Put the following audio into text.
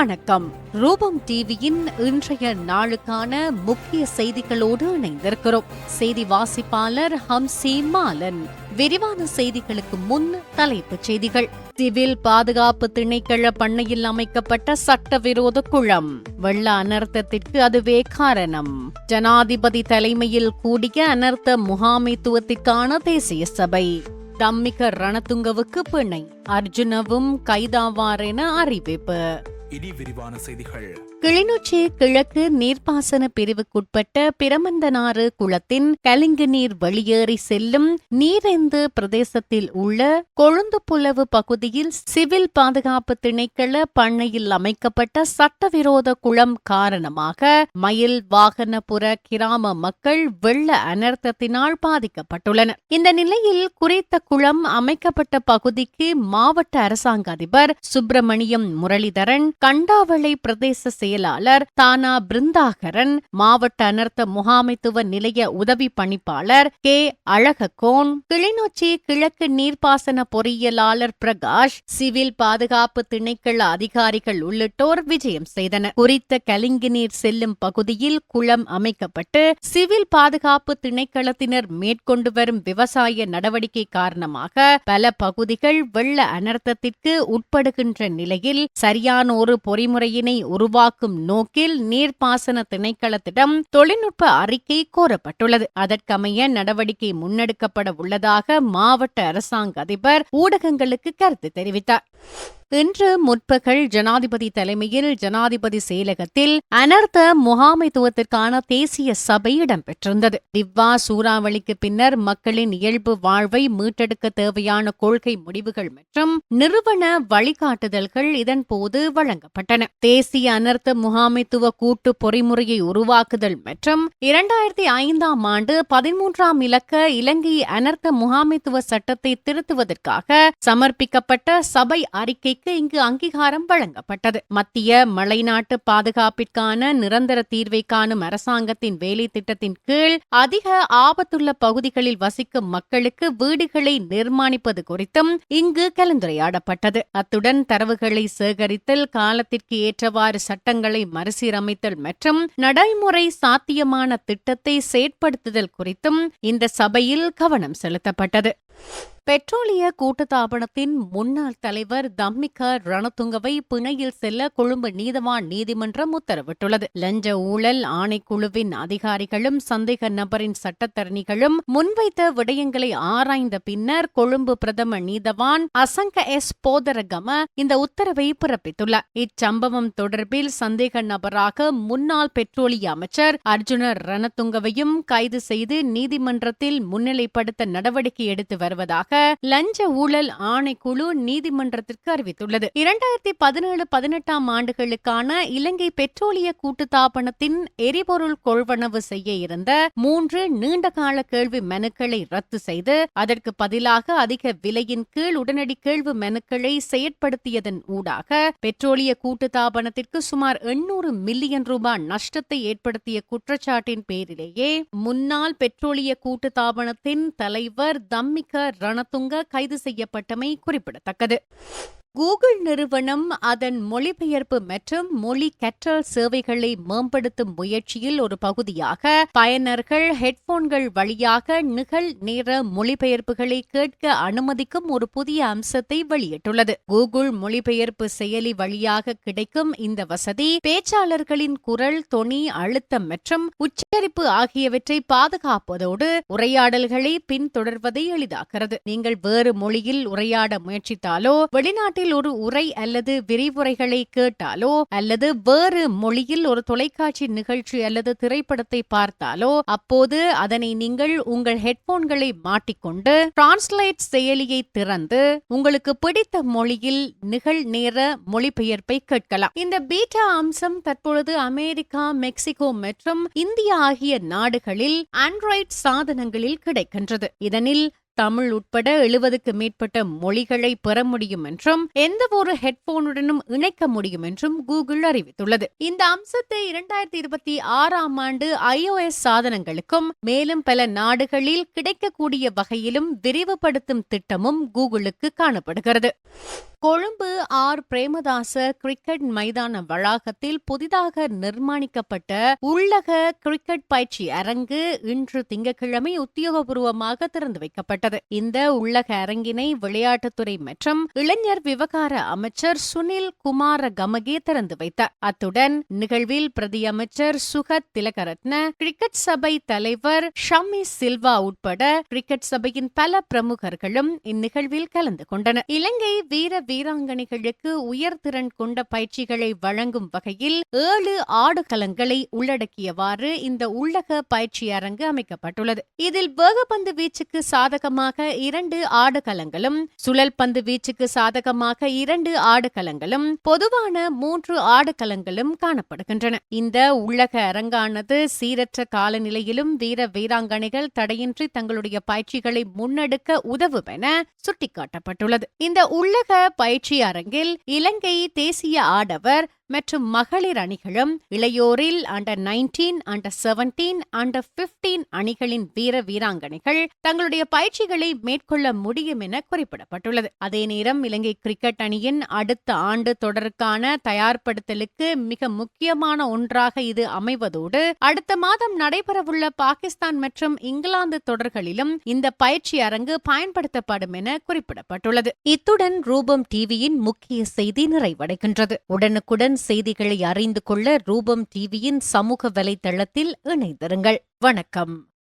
வணக்கம். ரூபம் டிவியின் இன்றைய நாளுக்கான முக்கிய செய்திகளோடு இணைந்திருக்கிறோம். செய்தி வாசிப்பாளர் ஹம்சி மாலன். விரிவான செய்திகளுக்கு முன் தலைப்புச் செய்திகள். சிவில் பாதுகாப்பு திணைக்கள பண்ணையில் அமைக்கப்பட்ட சட்டவிரோத குளம். வெள்ள அனர்த்தத்திற்கு அதுவே காரணம். ஜனாதிபதி தலைமையில் கூடிய அனர்த்த முகாமைத்துவத்திற்கான தேசிய சபை. தம்மிக ரணத்துங்கவுக்கு பிணை. அர்ஜுனவும் கைதாவார் என அறிவிப்பு. இனி விரிவான செய்திகள். கிளிநொச்சி கிழக்கு நீர்ப்பாசன பிரிவுக்குட்பட்ட பிரமந்தனாறு குளத்தின் கலிங்கு நீர் வெளியேறி செல்லும் நீரெந்து பிரதேசத்தில் உள்ள கொழுந்துப்புலவு பகுதியில் சிவில் பாதுகாப்பு திணைக்கள பண்ணையில் அமைக்கப்பட்ட சட்டவிரோத குளம் காரணமாக மயில் வாகனபுர கிராம மக்கள் வெள்ள அனர்த்தத்தினால் பாதிக்கப்பட்டுள்ளனர். இந்த நிலையில் குறித்த குளம் அமைக்கப்பட்ட பகுதிக்கு மாவட்ட அரசாங்க அதிபர் சுப்பிரமணியம் முரளிதரன் கண்டாவளை பிரதேச செயலாளர் தானா பிருந்தாகரன் மாவட்ட அனர்த்த முகாமைத்துவ நிலைய உதவி பணிப்பாளர் கே. அழககோன் கிளிநொச்சி கிழக்கு நீர்ப்பாசன பொறியியலாளர் பிரகாஷ் சிவில் பாதுகாப்பு திணைக்கள அதிகாரிகள் உள்ளிட்டோர் விஜயம் செய்தனர். குறித்த கலிங்கு நீர் செல்லும் பகுதியில் குளம் அமைக்கப்பட்டு சிவில் பாதுகாப்பு திணைக்களத்தினர் மேற்கொண்டு வரும் விவசாய நடவடிக்கை காரணமாக பல பகுதிகள் வெள்ள அனர்த்தத்திற்கு உட்படுகின்ற நிலையில் சரியான ஒரு பொறிமுறையினை உருவாக்கும் நோக்கில் நீர்ப்பாசன திணைக்களத்திடம் தொழில்நுட்ப அறிக்கை கோரப்பட்டுள்ளது. அதற்கமைய நடவடிக்கை முன்னெடுக்கப்பட உள்ளதாக மாவட்ட அரசாங்க அதிபர் ஊடகங்களுக்கு கருத்து தெரிவித்தார். இன்று முற்பகல் ஜனாதிபதி தலைமையில் ஜனாதிபதி செயலகத்தில் அனர்த்த முகாமைத்துவத்திற்கான தேசிய சபை இடம்பெற்றிருந்தது. திவ்வா சூறாவளிக்கு பின்னர் மக்களின் இயல்பு வாழ்வை மீட்டெடுக்க தேவையான கொள்கை முடிவுகள் மற்றும் நிறுவன வழிகாட்டுதல்கள் இதன்போது வழங்கப்பட்டன. தேசிய அனர்த்த முகாமைத்துவ கூட்டு பொறிமுறையை உருவாக்குதல் மற்றும் இரண்டாயிரத்தி ஐந்தாம் ஆண்டு பதிமூன்றாம் இலக்க இலங்கை அனர்த்த முகாமைத்துவ சட்டத்தை திருத்துவதற்காக சமர்ப்பிக்கப்பட்ட சபை அறிக்கை கோரிக்கைக்கு இங்கு அங்கீகாரம் வழங்கப்பட்டது. மத்திய மலைநாட்டு பாதுகாப்பிற்கான நிரந்தர தீர்வை காணும் அரசாங்கத்தின் வேலை திட்டத்தின் கீழ் அதிக ஆபத்துள்ள பகுதிகளில் வசிக்கும் மக்களுக்கு வீடுகளை நிர்மாணிப்பது குறித்தும் இங்கு கலந்துரையாடப்பட்டது. அத்துடன் தரவுகளை சேகரித்தல் காலத்திற்கு ஏற்றவாறு சட்டங்களை மறுசீரமைத்தல் மற்றும் நடைமுறை சாத்தியமான திட்டத்தை செயற்படுத்துதல் குறித்தும் இந்த சபையில் கவனம் செலுத்தப்பட்டது. பெட்ரோலிய கூட்டுத்தாபனத்தின் முன்னாள் தலைவர் தம்மிக ரணதுங்கவை பிணையில் செல்ல கொழும்பு நீதவான் நீதிமன்றம் உத்தரவிட்டுள்ளது. லஞ்ச ஊழல் ஆணைக்குழுவின் அதிகாரிகளும் சந்தேக நபரின் சட்டத்தரணிகளும் முன்வைத்த விடயங்களை ஆராய்ந்த பின்னர் கொழும்பு பிரதம நீதவான் அசங்க எஸ். போதரகம இந்த உத்தரவை பிறப்பித்துள்ளார். இச்சம்பவம் தொடர்பில் சந்தேக நபராக முன்னாள் பெட்ரோலிய அமைச்சர் அர்ஜுனர் ரணதுங்கவையும் கைது செய்து நீதிமன்றத்தில் முன்னிலைப்படுத்த நடவடிக்கை எடுத்து வருவதாக லஞ்ச ஊழல் ஆணைக்குழு நீதிமன்றத்திற்கு அறிவித்துள்ளது. இரண்டாயிரத்தி பதினேழு பதினெட்டாம் ஆண்டுகளுக்கான இலங்கை பெட்ரோலிய கூட்டுத்தாபனத்தின் எரிபொருள் கொள்வனவு செய்ய இருந்த மூன்று நீண்டகால கேள்வி மனுக்களை ரத்து செய்து அதற்கு பதிலாக அதிக விலையின் கீழ் உடனடி கேள்வி மனுக்களை செயற்படுத்தியதன் ஊடாக பெட்ரோலிய கூட்டுத்தாபனத்திற்கு சுமார் எண்ணூறு மில்லியன் ரூபாய் நஷ்டத்தை ஏற்படுத்திய குற்றச்சாட்டின் பேரிலேயே முன்னாள் பெட்ரோலிய கூட்டுத்தாபனத்தின் தலைவர் தம்மிக ரண ரணதுங்க கைது செய்யப்பட்டமை குறிப்பிடத்தக்கது. கூகுள் நிறுவனம் அதன் மொழிபெயர்ப்பு மற்றும் மொழி கற்றல் சேவைகளை மேம்படுத்தும் முயற்சியில் ஒரு பகுதியாக பயனர்கள் ஹெட்போன்கள் வழியாக நிகழ் நேர மொழிபெயர்ப்புகளை கேட்க அனுமதிக்கும் ஒரு புதிய அம்சத்தை வெளியிட்டுள்ளது. கூகுள் மொழிபெயர்ப்பு செயலி வழியாக கிடைக்கும் இந்த வசதி பேச்சாளர்களின் குரல் தொனி அழுத்தம் மற்றும் உச்சரிப்பு ஆகியவற்றை பாதுகாப்பதோடு உரையாடல்களை பின்தொடர்வதை எளிதாக்கிறது நீங்கள் வேறு மொழியில் உரையாட முயற்சித்தாலோ வெளிநாட்டு நாட்டில் ஒரு உரை அல்லது விரிவுரைகளை கேட்டாலோ அல்லது வேறு மொழியில் ஒரு தொலைக்காட்சி நிகழ்ச்சி அல்லது திரைப்படத்தை பார்த்தாலோ அப்போது அதனை நீங்கள் உங்கள் ஹெட்போன்களை மாட்டிக்கொண்டு டிரான்ஸ்லேட் செயலியை திறந்து உங்களுக்கு பிடித்த மொழியில் நிகழ் நேர மொழிபெயர்ப்பை கேட்கலாம். இந்த பீட்டா அம்சம் தற்பொழுது அமெரிக்கா மெக்சிகோ மற்றும் இந்தியா ஆகிய நாடுகளில் ஆண்ட்ராய்ட் சாதனங்களில் கிடைக்கின்றது. இதனில் தமிழ் உட்பட எழுபதுக்கு மேற்பட்ட மொழிகளை பெற முடியும் என்றும் எந்த ஒரு ஹெட்போனுடனும் இணைக்க முடியும் என்றும் கூகுள் அறிவித்துள்ளது. இந்த அம்சத்தை இரண்டாயிரத்தி இருபத்தி ஆறாம் ஆண்டு ஐஓஎஸ் சாதனங்களுக்கும் மேலும் பல நாடுகளில் கிடைக்கக்கூடிய வகையிலும் விரிவுபடுத்தும் திட்டமும் கூகுளுக்கு காணப்படுகிறது. கொழும்பு ஆர். பிரேமதாச கிரிக்கெட் மைதான வளாகத்தில் புதிதாக நிர்மாணிக்கப்பட்ட உள்ளக கிரிக்கெட் பயிற்சி அரங்கு இன்று திங்கட்கிழமை உத்தியோகபூர்வமாக திறந்து வைக்கப்பட்டது. இந்த உள்ளக அரங்கினை விளையாட்டுத்துறை மற்றும் இளைஞர் விவகார அமைச்சர் சுனில் குமார கமகே திறந்து வைத்தார். அத்துடன் நிகழ்வில் பிரதி அமைச்சர் சுகத் திலகரத்ன கிரிக்கெட் சபை தலைவர் ஷம்மி சில்வா உட்பட கிரிக்கெட் சபையின் பல பிரமுகர்களும் இந்நிகழ்வில் கலந்து கொண்டனர். இலங்கை வீர வீராங்கனைகளுக்கு உயர்திறன் கொண்ட பயிற்சிகளை வழங்கும் வகையில் ஏழு ஆடுகளங்களை உள்ளடக்கியவாறு இந்த உள்ளக பயிற்சி அரங்கு அமைக்கப்பட்டுள்ளது. இதில் வேகப்பந்து வீச்சுக்கு சாதகமாக இரண்டு ஆடுகளங்களும் சுழல் பந்து வீச்சுக்கு சாதகமாக இரண்டு ஆடுகளங்களும் பொதுவான மூன்று ஆடுகளங்களும் காணப்படுகின்றன. இந்த உள்ளக அரங்கானது சீரற்ற காலநிலையிலும் வீர வீராங்கனைகள் தடையின்றி தங்களுடைய பயிற்சிகளை முன்னெடுக்க உதவும் என சுட்டிக்காட்டப்பட்டுள்ளது. இந்த உள்ளக பயிற்சி அரங்கில் இலங்கை தேசிய ஆடவர் மற்றும் மகளிர் அணிகளும் இளையோரில் under nineteen under seventeen under fifteen அணிகளின் வீர வீராங்கனைகள் தங்களுடைய பயிற்சிகளை மேற்கொள்ள முடியும் என குறிப்பிடப்பட்டுள்ளது. அதே நேரம் இலங்கை கிரிக்கெட் அணியின் அடுத்த ஆண்டு தொடருக்கான தயார்படுத்தலுக்கு மிக முக்கியமான ஒன்றாக இது அமைவதோடு அடுத்த மாதம் நடைபெறவுள்ள பாகிஸ்தான் மற்றும் இங்கிலாந்து தொடர்களிலும் இந்த பயிற்சி அரங்கு பயன்படுத்தப்படும் என குறிப்பிடப்பட்டுள்ளது. இத்துடன் ரூபம் டிவியின் முக்கிய செய்தி நிறைவடைகின்றது. உடனுக்குடன் செய்திகளை அறிந்து கொள்ள ரூபம் டிவியின் சமூக வலைதளத்தில் இணைந்திருங்கள். வணக்கம்.